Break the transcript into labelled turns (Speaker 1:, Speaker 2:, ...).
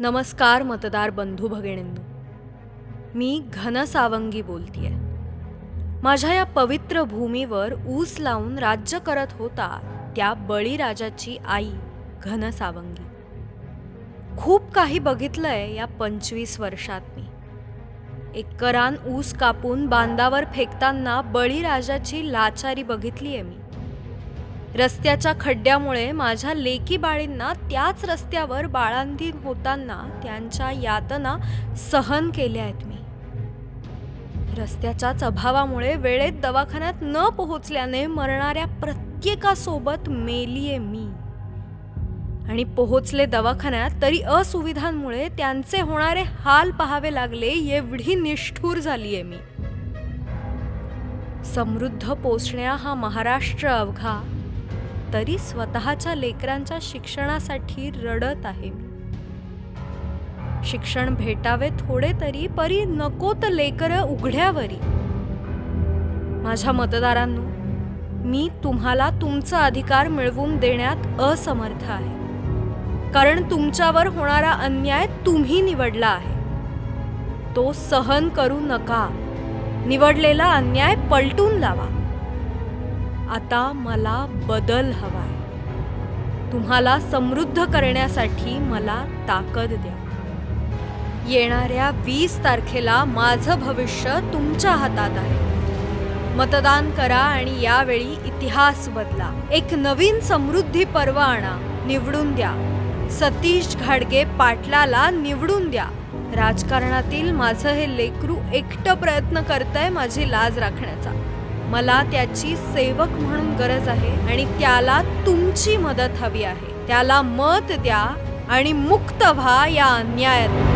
Speaker 1: नमस्कार मतदार बंधू भगिणींनो मी घन सावंगी बोलतीये. माझ्या या पवित्र भूमीवर ऊस लावून राज्य करत होता त्या बळीराजाची आई घन सावंगी. खूप काही बघितलंय या पंचवीस वर्षात मी. एकरान ऊस कापून बांधावर फेकताना बळीराजाची लाचारी बघितलीये मी. रस्त्याच्या खड्ड्यामुळे माझ्या लेकी बाळींना त्याच रस्त्यावर बाळांधीन होताना त्यांच्या यातना सहन केल्या आहेत मी. रस्त्याच्याच अभावामुळे वेळेत दवाखान्यात न पोहोचल्याने मरणाऱ्या प्रत्येकासोबत मेलीये मी. आणि पोहोचले दवाखान्यात तरी असुविधांमुळे त्यांचे होणारे हाल पाहावे लागले एवढी निष्ठूर झालीये मी. समृद्ध पोचण्या हा महाराष्ट्र अवघा. तरी स्वतःच्या लेकरांच्या शिक्षणासाठी रडत आहे. मी शिक्षण भेटावे थोडे तरी परी नको तर लेकर उघड्यावरी. माझ्या मतदारांनो मी तुम्हाला तुमचा अधिकार मिळवून देण्यात असमर्थ आहे. कारण तुमच्यावर होणारा अन्याय तुम्ही निवडला आहे. तो सहन करू नका. निवडलेला अन्याय पलटून लावा. आता मला बदल हवाय. तुम्हाला समृद्ध करण्यासाठी मला ताकद द्या. येणाऱ्या वीस तारखेला माझं भविष्य तुमच्या हातात आहे. मतदान करा आणि यावेळी इतिहास बदला. एक नवीन समृद्धी पर्व आणा. निवडून द्या. सतीश घाडगे पाटलाला निवडून द्या. राजकारणातील माझं हे लेकरू एकटं प्रयत्न करतंय माझी लाज राखण्याचा. मला त्याची सेवक म्हणून गरज आहे आणि त्याला तुमची मदत हवी आहे. त्याला मत द्या आणि मुक्त व्हा या अन्यायातून